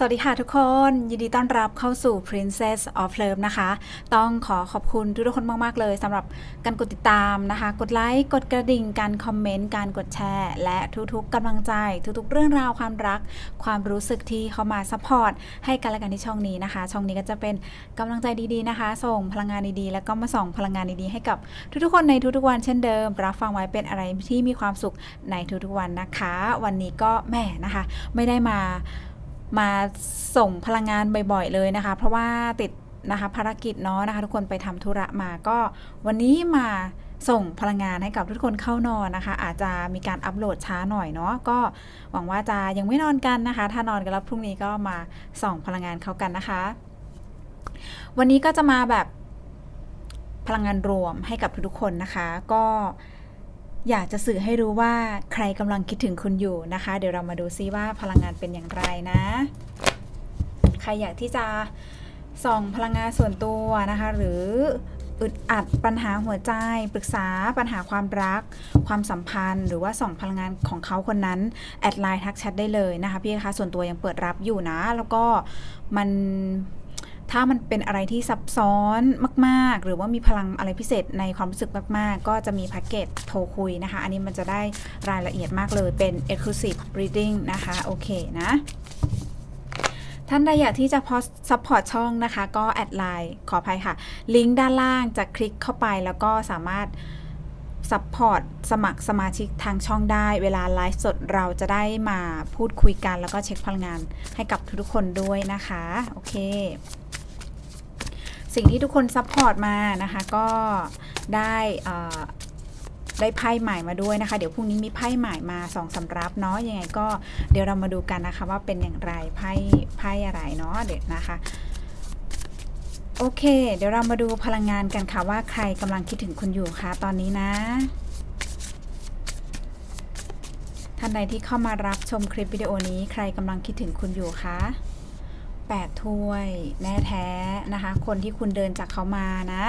สวัสดีค่ะทุกคน ยินดีต้อนรับเข้าสู่ Princess of Love นะคะ ต้องขอขอบคุณทุกคนมาก ๆ เลยสำหรับการกดติดตามนะคะ กดไลค์ กดกระดิ่ง การคอมเมนต์ การกดแชร์ และทุกๆกำลังใจ ทุกๆ เรื่องราวความรัก ความรู้สึกที่เข้ามาซัพพอร์ตให้กันและกันที่ช่องนี้นะคะ ช่องนี้ก็จะเป็นกำลังใจดีๆนะคะ ส่งพลังงานดีๆ แล้วก็มาส่งพลังงานดีๆให้กับทุกๆ คนในทุกๆ วันเช่นเดิม รับฟังไว้เป็นอะไรที่มีความสุขในทุกๆ วันนะคะ วันนี้ก็แหม่นะคะ ไม่ได้มา มาส่งพลังงานบ่อยๆเลยนะคะ เพราะว่าติดนะคะภารกิจเนาะนะคะทุกคนไปทำธุระมาก็วันนี้มาส่งพลังงานให้กับทุกคนเข้านอนนะคะ อาจจะมีการอัปโหลดช้าหน่อยเนาะก็หวังว่าจะยังไม่นอนกันนะคะ ถ้านอนกันแล้วพรุ่งนี้ก็มาส่องพลังงานเข้ากันนะคะ วันนี้ก็จะมาแบบพลังงานรวมให้กับทุกๆคนนะคะ ก็ อยากจะสื่อให้รู้ว่าใครกำลังคิดถึงคุณอยู่นะคะ เดี๋ยวเรามาดูซิว่าพลังงานเป็นอย่างไรนะ ใครอยากที่จะส่องพลังงานส่วนตัวนะคะ หรืออึดอัดปัญหาหัวใจ ปรึกษาปัญหาความรัก ความสัมพันธ์ หรือว่าส่องพลังงานของเขาคนนั้น แอดไลน์ทักแชทได้เลยนะคะพี่คะส่วนตัวยังเปิดรับอยู่นะ แล้วก็มัน ถ้ามันเป็นอะไรที่ซับซ้อนมาก ๆ หรือว่ามีพลังอะไรพิเศษในความรู้สึกมาก ๆ ก็จะมีแพ็กเกจโทรคุยนะคะ อันนี้มันจะได้รายละเอียดมากเลยเป็น exclusive reading นะคะ โอเคนะท่านใดอยากที่จะพอซัพพอร์ตช่องนะคะ ก็แอดไลน์ขออภัยค่ะ ลิงก์ด้านล่างจะคลิกเข้าไปแล้วก็สามารถซัพพอร์ตสมัครสมาชิกทางช่องได้ เวลาไลฟ์สดเราจะได้มาพูดคุยกัน แล้วก็เช็คพลังงานให้กับทุกๆคนด้วยนะคะ โอเค สิ่งที่ทุกคนซัพพอร์ตมานะคะ ก็ได้ได้ไพ่ใหม่มาด้วยนะคะ เดี๋ยวพรุ่งนี้มีไพ่ใหม่มาสองสำรับเนาะยังไงก็เดี๋ยวเรามาดูกันนะคะ ว่าเป็นอย่างไรไพ่ไพ่อะไรเนาะเดี๋ยวนะคะโอเค เดี๋ยวเรามาดูพลังงานกันค่ะว่าใครกำลังคิดถึงคุณอยู่คะตอนนี้นะ ท่านใดที่เข้ามารับชมคลิปวิดีโอนี้ ใครกำลังคิดถึงคุณอยู่คะ แปดถ้วย แน่แท้นะคะ คนที่คุณเดินจากเขามานะ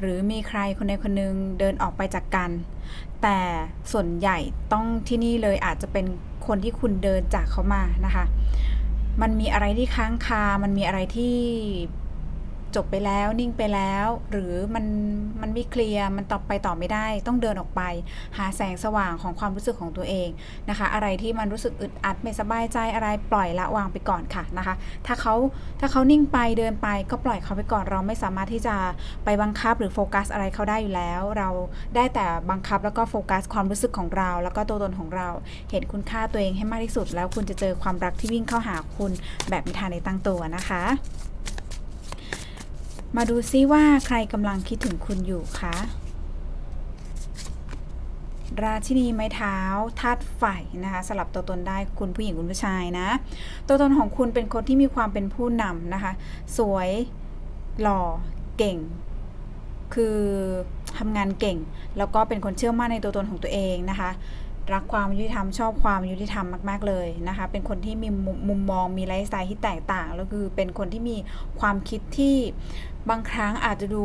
หรือมีใครคนใดคนหนึ่งเดินออกไปจากกัน แต่ส่วนใหญ่ต้องที่นี่เลยอาจจะเป็นคนที่คุณเดินจากเขามานะคะ มันมีอะไรที่ค้างคา มันมีอะไรที่ จบไปแล้วนิ่งไปแล้ว หรือมันมันไม่เคลียร์มันต่อไปต่อไม่ได้ ต้องเดินออกไป หาแสงสว่างของความรู้สึกของตัวเองนะคะ อะไรที่มันรู้สึกอึดอัดไม่สบายใจอะไรปล่อยละวางไปก่อนค่ะนะคะ ถ้าเขาถ้าเขานิ่งไปเดินไปก็ปล่อยเขาไปก่อนเราไม่สามารถที่จะไปบังคับหรือโฟกัสอะไรเขาได้อยู่แล้ว เราได้แต่บังคับแล้วก็โฟกัสความรู้สึกของเรา แล้วก็ตัวตนของเรา เห็นคุณค่าตัวเองให้มากที่สุด แล้วคุณจะเจอความรักที่วิ่งเข้าหาคุณแบบมีทางในตั้งตัวนะคะ มาดูซิว่าใครกำลังคิดถึงคุณอยู่คะ ราชินีไม้เท้าธาตุไฟนะคะ สลับตัวตนได้คุณผู้หญิงคุณผู้ชายนะ ตัวตนของคุณเป็นคนที่มีความเป็นผู้นำนะคะ สวยหล่อเก่ง คือทำงานเก่ง แล้วก็เป็นคนเชื่อมั่นในตัวตนของตัวเองนะคะ รักความยุติธรรมชอบความยุติธรรมมาก ๆ เลยนะคะ เป็นคนที่มีมุมมองมีไลฟ์สไตล์ที่แตกต่างแล้วคือเป็นคนที่มีความคิดที่บางครั้งอาจจะดู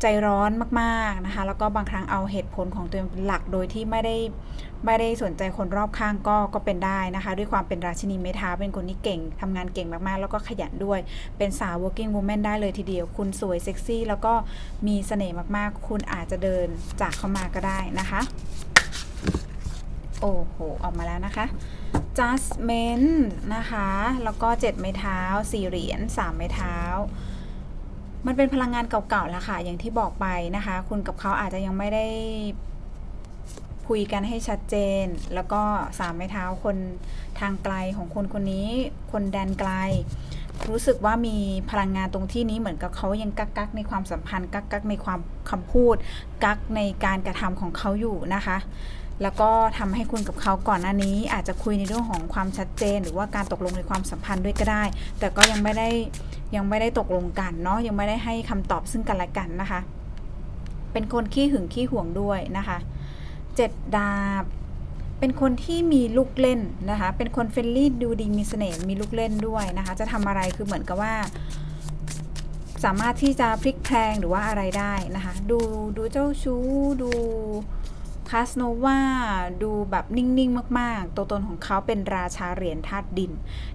ใจร้อนมากๆนะคะแล้วก็บางครั้งเอาเหตุผลของตัวเองเป็นหลักโดยที่ไม่ได้ไม่ได้สนใจคนรอบข้างก็ก็เป็นได้นะคะ ด้วยความเป็นราชินีเมทาเป็นคนที่เก่งทำงานเก่งมากๆ แล้วก็ขยันด้วยเป็นสาว working woman ได้เลยทีเดียว คุณสวยเซ็กซี่แล้วก็มีเสน่ห์มากๆ คุณอาจจะเดินจากเขามาก็ได้นะคะ โอ้โห ออกมาแล้วนะคะ Judgment นะคะ แล้วก็ 7 ไม้เท้า 4 เหรียญ 3 ไม้เท้า มันเป็นพลังงานเก่าๆแล้วค่ะ อย่างที่บอกไปนะคะ คุณกับเขาอาจจะยังไม่ได้คุยกันให้ชัดเจน แล้วก็สามไม้เท้าคนทางไกลของคนคนนี้ คนแดนไกล รู้สึกว่ามีพลังงานตรงที่นี้เหมือนกับเขายังกักกักในความสัมพันธ์ กักกักในความคำพูด กักในการกระทำของเขาอยู่นะคะ แล้วก็ทำให้คุณกับเขาก่อนหน้านี้ อาจจะคุยในเรื่องของความชัดเจน หรือว่าการตกลงในความสัมพันธ์ด้วยก็ได้ แต่ก็ยังไม่ได้ยังไม่ได้ตกลงกันเนาะยังไม่ได้ให้คำตอบซึ่งกันและกันนะคะ เป็นคนขี้หึงขี้ห่วงด้วยนะคะเจ็ดดาบเป็นคนที่มีลูกเล่นนะคะ เป็นคนเฟรนลี่ดูดีมีเสน่ห์มีลูกเล่นด้วยนะคะ จะทำอะไรคือเหมือนกับว่า สามารถที่จะพลิกแพลงหรือว่าอะไรได้นะคะ ดูดูเจ้าชู้ดู คาสโนวาดูแบบนิ่ง ๆ มาก ๆ ตัวตนของเขาเป็นราชาเหรียญธาตุดิน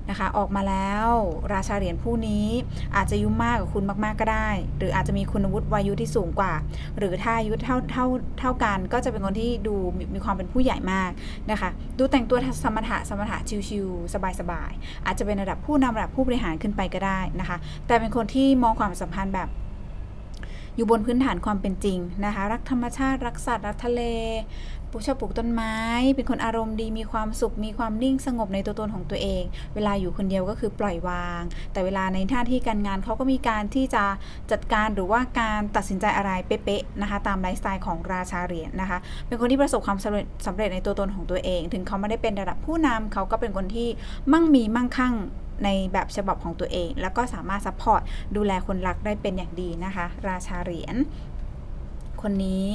นะคะ ออกมาแล้วราชาเหรียญผู้นี้อาจจะอายุมากกว่าคุณมาก ๆ ก็ได้ หรืออาจจะมีคุณวุฒิวายุที่สูงกว่า หรือถ้าอายุเท่าเท่าเท่ากัน ก็จะเป็นคนที่ดูมีมีความเป็นผู้ใหญ่มากนะคะ ดูแต่งตัวสมถะสมถะชิวๆสบาย ๆ อาจจะเป็นระดับผู้นำระดับผู้บริหารขึ้นไปก็ได้นะคะ แต่เป็นคนที่มองความสัมพันธ์แบบ อยู่บนพื้นฐานความเป็นจริงนะคะ รักธรรมชาติ รักสัตว์ รักทะเลปูชอบปลูกต้นไม้ เป็นคนอารมณ์ดี มีความสุข มีความนิ่งสงบในตัวตนของตัวเอง เวลาอยู่คนเดียวก็คือปล่อยวาง แต่เวลาในหน้าที่การงานเขาก็มีการที่จะจัดการหรือว่าการตัดสินใจอะไรเป๊ะๆนะคะ ตามไลฟ์สไตล์ของราชาเหรียญนะคะ เป็นคนที่ประสบความสำเร็จสำเร็จในตัวตนของตัวเอง ถึงเขาไม่ได้เป็นระดับผู้นำเขาก็เป็นคนที่มั่งมีมั่งคั่ง ในแบบฉบับของตัวเอง แล้วก็สามารถซัพพอร์ตดูแลคนรักได้เป็นอย่างดีนะคะ ราชาเหรียญคนนี้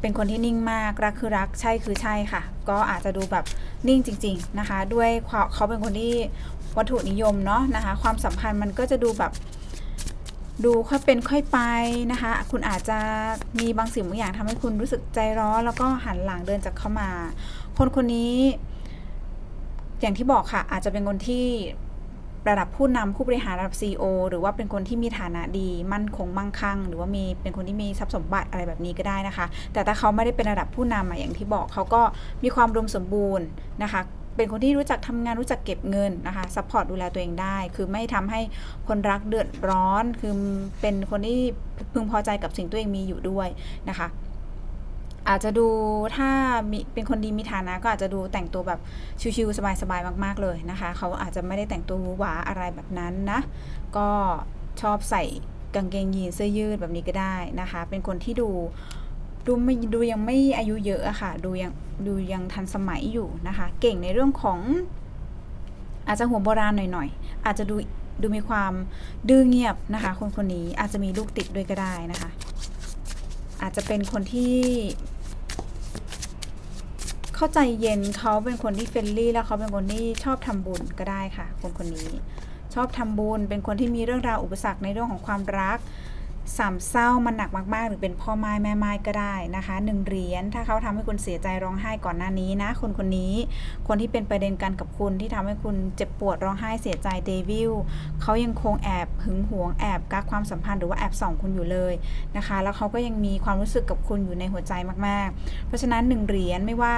เป็นคนที่นิ่งมากรักคือรักใช่คือใช่ค่ะ ก็อาจจะดูแบบนิ่งจริง ๆนะคะ ด้วยเขาเป็นคนที่วัตถุนิยมเนาะนะคะ ความสัมพันธ์มันก็จะดูแบบดูค่อยเป็นค่อยไปนะคะ คุณอาจจะมีบางสิ่งบางอย่างทำให้คุณรู้สึกใจร้อนแล้วก็หันหลังเดินจากเข้ามา คนคนนี้ อย่างที่บอกค่ะ อาจจะเป็นคนที่ ระดับผู้นำผู้บริหารระดับ CEO หรือว่าเป็นคนที่มีฐานะดีมั่นคงมั่งคั่ง หรือว่ามีเป็นคนที่มีทรัพย์สมบัติอะไรแบบนี้ก็ได้นะคะ แต่ถ้าเขาไม่ได้เป็นระดับผู้นำอย่างที่บอกเขาก็มีความรวมสมบูรณ์นะคะเป็นคนที่รู้จักทำงานรู้จักเก็บเงินนะคะซัพพอร์ตดูแลตัวเองได้ คือไม่ทำให้คนรักเดือดร้อน คือเป็นคนที่พึงพอใจกับสิ่งตัวเองมีอยู่ด้วยนะคะ อาจจะดูถ้ามีเป็นคนดีมีฐานะก็อาจจะดูแต่งตัวแบบชิวๆสบายๆมาก ๆเลยนะคะ เขาอาจจะไม่ได้แต่งตัวหวือหวาอะไรแบบนั้นนะ ก็ชอบใส่กางเกงยีนเสื้อยืดแบบนี้ก็ได้นะคะ เป็นคนที่ดูดูไม่ดูยังไม่อายุเยอะอะค่ะ ดูยังดูยังทันสมัยอยู่นะคะ เก่งในเรื่องของ อาจจะหัวโบราณหน่อยๆ อาจจะดูดูมีความดื้อเงียบนะคะ คนคนนี้อาจจะมีลูกติดด้วยก็ได้นะคะ อาจจะเป็นคนที่ เข้าใจเย็นเขาเป็นคนที่เฟรนลี่ แล้วเขาเป็นคนที่ชอบทำบุญก็ได้ค่ะ คนคนนี้ ชอบทำบุญเป็นคนที่มีเรื่องราวอุปสรรคในเรื่องของความรัก สามเศร้ามันหนักมาก ๆ หรือเป็นพ่อไม้แม่ไม้ก็ได้นะคะหนึ่งเหรียญถ้าเขาทำให้คุณเสียใจร้องไห้ก่อนหน้านี้นะ คนคนนี้ คนที่เป็นประเด็นกันกับคุณที่ทำให้คุณเจ็บปวดร้องไห้เสียใจเดวิลเขายังคงแอบหึงหวงแอบกักความสัมพันธ์หรือว่าแอบส่องคุณอยู่เลยนะคะ แล้วเขาก็ยังมีความรู้สึกกับคุณอยู่ในหัวใจมาก ๆ เพราะฉะนั้นหนึ่งเหรียญไม่ว่า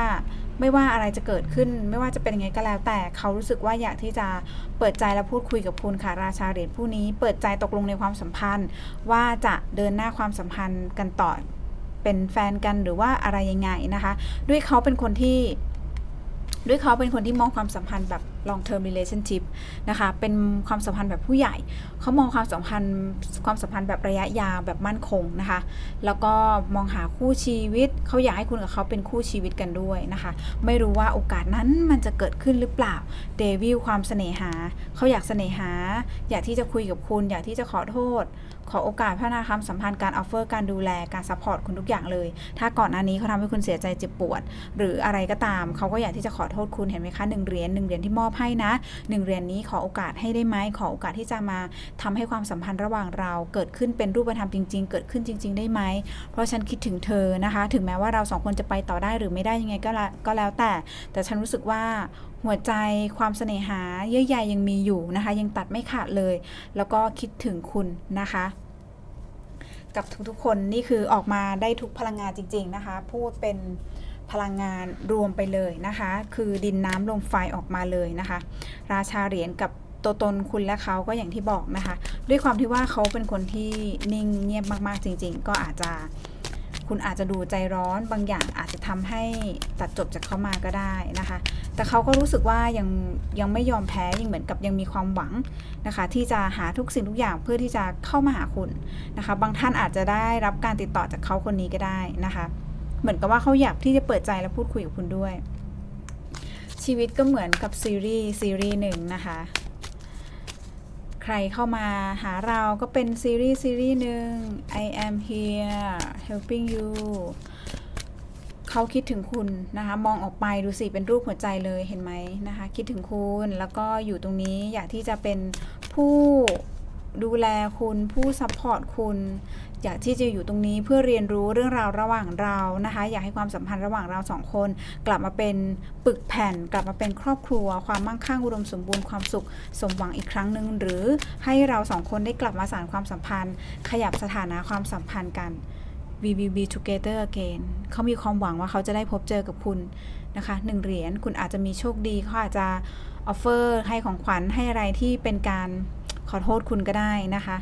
ไม่ว่าอะไรจะเกิดขึ้น ไม่ว่าจะเป็นยังไงก็แล้ว แต่เขารู้สึกว่าอยากที่จะเปิดใจและพูดคุยกับคุณค่ะราชาเหรียญผู้นี้ เปิดใจตกลงในความสัมพันธ์ว่าจะเดินหน้าความสัมพันธ์กันต่อเป็นแฟนกันหรือว่าอะไรยังไงนะคะ ด้วยเขาเป็นคนที่ ด้วยเขาเป็นคนที่มองความสัมพันธ์แบบ long term relationship นะคะ เป็นความสัมพันธ์แบบผู้ใหญ่ เขามองความสัมพันธ์ความสัมพันธ์แบบระยะยาวแบบมั่นคงนะคะ แล้วก็มองหาคู่ชีวิต เขาอยากให้คุณกับเขาเป็นคู่ชีวิตกันด้วยนะคะ ไม่รู้ว่าโอกาสนั้นมันจะเกิดขึ้นหรือเปล่า เดวิลความเสน่หา เขาอยากเสน่หา อยากที่จะคุยกับคุณ อยากที่จะขอโทษ ขอโอกาสพัฒนาความสัมพันธ์การออฟเฟอร์การดูแลการซัพพอร์ตคุณทุกอย่างเลย ถ้าก่อนหน้านี้เขาทำให้คุณเสียใจเจ็บปวด หรืออะไรก็ตาม เขาก็อยากที่จะขอโทษคุณเห็นไหมคะหนึ่งเหรียญหนึ่งเหรียญที่มอบให้นะหนึ่งเหรียญนี้ขอโอกาสให้ได้ไหมขอโอกาสที่จะมาทำให้ความสัมพันธ์ระหว่างเรา เกิดขึ้นเป็นรูปธรรมจริง ๆ เกิดขึ้นจริง ๆ ได้ไหมเพราะฉันคิดถึงเธอนะคะ ถึงแม้ว่าเราสองคนจะไปต่อได้หรือไม่ได้ยังไงก็แล้วก็แล้วแต่ แต่ฉันรู้สึกว่าหัวใจความเสน่หาเยื่อใยยังมีอยู่นะคะ ยังตัดไม่ขาดเลย แล้วก็คิดถึงคุณนะคะ กับทุกๆคนนี่คือออกมาได้ทุกพลังงานจริง ๆนะคะ พูดเป็น พลังงานรวมไปเลยนะคะ คือดินน้ำลมไฟออกมาเลยนะคะ ราชาเหรียญกับตัวตนคุณและเขาก็อย่างที่บอกนะคะ ด้วยความที่ว่าเขาเป็นคนที่นิ่งเงียบมากๆจริง ๆ ก็อาจจะคุณอาจจะดูใจร้อนบางอย่างอาจจะทำให้ตัดจบจากเขามาก็ได้นะคะ แต่เขาก็รู้สึกว่ายังยังไม่ยอมแพ้ยังเหมือนกับยังมีความหวังนะคะ ที่จะหาทุกสิ่งทุกอย่างเพื่อที่จะเข้ามาหาคุณนะคะ บางท่านอาจจะได้รับการติดต่อจากเขาคนนี้ก็ได้นะคะ เหมือนกับว่าเขาอยากที่จะเปิดใจและพูดคุยกับคุณด้วย ชีวิตก็เหมือนกับซีรีส์ซีรีส์หนึ่งนะคะ ใครเข้ามาหาเราก็เป็นซีรีส์ซีรีส์หนึ่ง I am here helping you เขาคิดถึงคุณนะคะ มองออกไปดูสิเป็นรูปหัวใจเลยเห็นไหมนะคะ คิดถึงคุณแล้วก็อยู่ตรงนี้อยากที่จะเป็นผู้ ดูแลคุณผู้ซัพพอร์ตคุณ อยากที่จะอยู่ตรงนี้เพื่อเรียนรู้เรื่องราวระหว่างเรานะคะ อยากให้ความสัมพันธ์ระหว่างเราสองคน กลับมาเป็นปึกแผ่น กลับมาเป็นครอบครัว ความมั่งคั่งอุดมสมบูรณ์ความสุข สมหวังอีกครั้งหนึ่งหรือให้เราสองคนได้กลับมาสานความสัมพันธ์ ขยับสถานะความสัมพันธ์กัน we will be together again เขามีความหวังว่าเขาจะได้พบเจอกับคุณนะคะหนึ่งเหรียญคุณอาจจะมีโชคดีเขาอาจจะออฟเฟอร์ให้ของขวัญให้อะไรที่เป็นการ ขอโทษคุณก็ได้นะคะ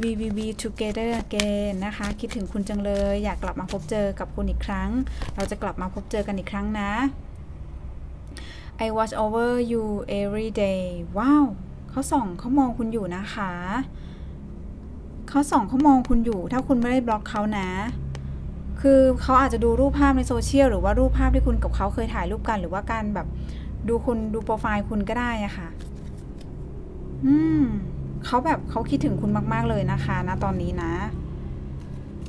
we will be together again นะคะ คิดถึงคุณจังเลย อยากกลับมาพบเจอกับคุณอีกครั้ง เราจะกลับมาพบเจอกันอีกครั้งนะ I watch over you every day ว้าวเขาส่องเขามองคุณอยู่นะคะเขาส่องเขามองคุณอยู่ ถ้าคุณไม่ได้บล็อกเขานะ คือเขาอาจจะดูรูปภาพในโซเชียลหรือว่ารูปภาพที่คุณกับเขาเคยถ่ายรูปกัน หรือว่าการแบบดูคุณดูโปรไฟล์คุณก็ได้อะค่ะ อืมเขาแบบเขาคิดถึงคุณมาก ๆ เลยนะคะณตอนนี้นะ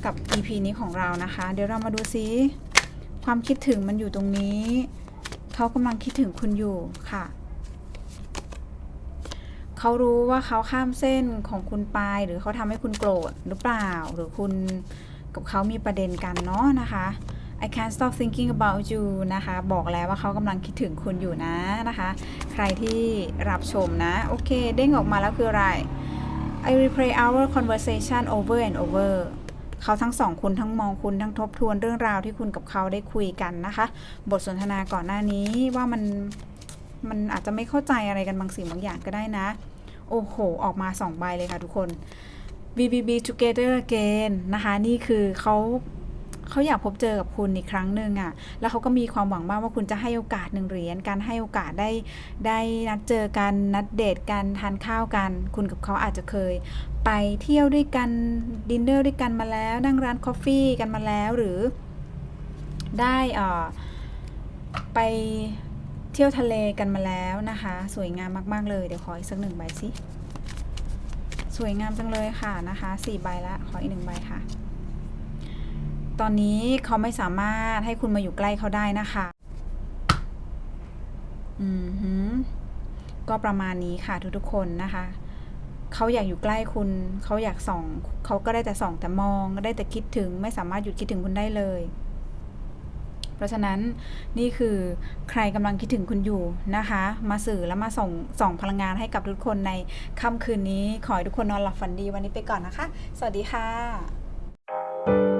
กับ EP นี้ของเรานะคะ เดี๋ยวเรามาดูซิความคิดถึงมันอยู่ตรงนี้ เขากำลังคิดถึงคุณอยู่ค่ะ เขารู้ว่าเขาข้ามเส้นของคุณไป หรือเขาทำให้คุณโกรธหรือเปล่า หรือคุณกับเขามีประเด็นกันเนาะนะคะ I can't stop thinking about you นะคะ บอกแล้วว่าเขากำลังคิดถึงคุณอยู่นะนะคะ ใครที่รับชมนะ โอเค เด้งออกมาแล้วคืออะไร I replay our conversation over and over เขาทั้งสองคุณทั้งมองคุณทั้งทบทวนเรื่องราวที่คุณกับเขาได้คุยกันนะคะ บทสนทนาก่อนหน้านี้ว่ามันมันอาจจะไม่เข้าใจอะไรกันบางสิ่งบางอย่างก็ได้นะ โอ้โห ออกมาสองใบเลยค่ะทุกคน BBB together again นะคะ นี่คือเขา เขาอยากพบเจอกับคุณอีกครั้งหนึ่งอะ่ะ แล้วเขาก็มีความหวังมากว่าคุณจะให้โอกาสหนึ่งเหรียญ การให้โอกาสได้ได้นัดเจอกันนัดเดทกันทานข้าวกัน คุณกับเขาอาจจะเคย ไปเที่ยวด้วยกันดินเนอร์ด้วยกันมาแล้ว นั่งร้านคอฟฟี่กันมาแล้วหรือได้อ่อไปเที่ยวทะเลกันมาแล้วนะคะ สวยงามมาก ๆ เลย เดี๋ยวขออีกสักหนึ่งใบสิ สวยงามจังเลยค่ะนะคะสี่ใบละ ขออีกหนึ่งใบค่ะ ตอนนี้เขาไม่สามารถให้คุณมาอยู่ใกล้เขาได้นะคะ อือหือ ก็ประมาณนี้ค่ะทุกๆคนนะคะ เขาอยากอยู่ใกล้คุณ เขาอยากส่อง เขาก็ได้แต่ส่องแต่มอง ได้แต่คิดถึง ไม่สามารถหยุดคิดถึงคุณได้เลย เพราะฉะนั้นนี่คือใครกำลังคิดถึงคุณอยู่นะคะ มาสื่อและมาส่งส่องพลังงานให้กับทุกคนในค่ำคืนนี้ ขอให้ทุกคนนอนหลับฝันดีวันนี้ไปก่อนนะคะ สวัสดีค่ะ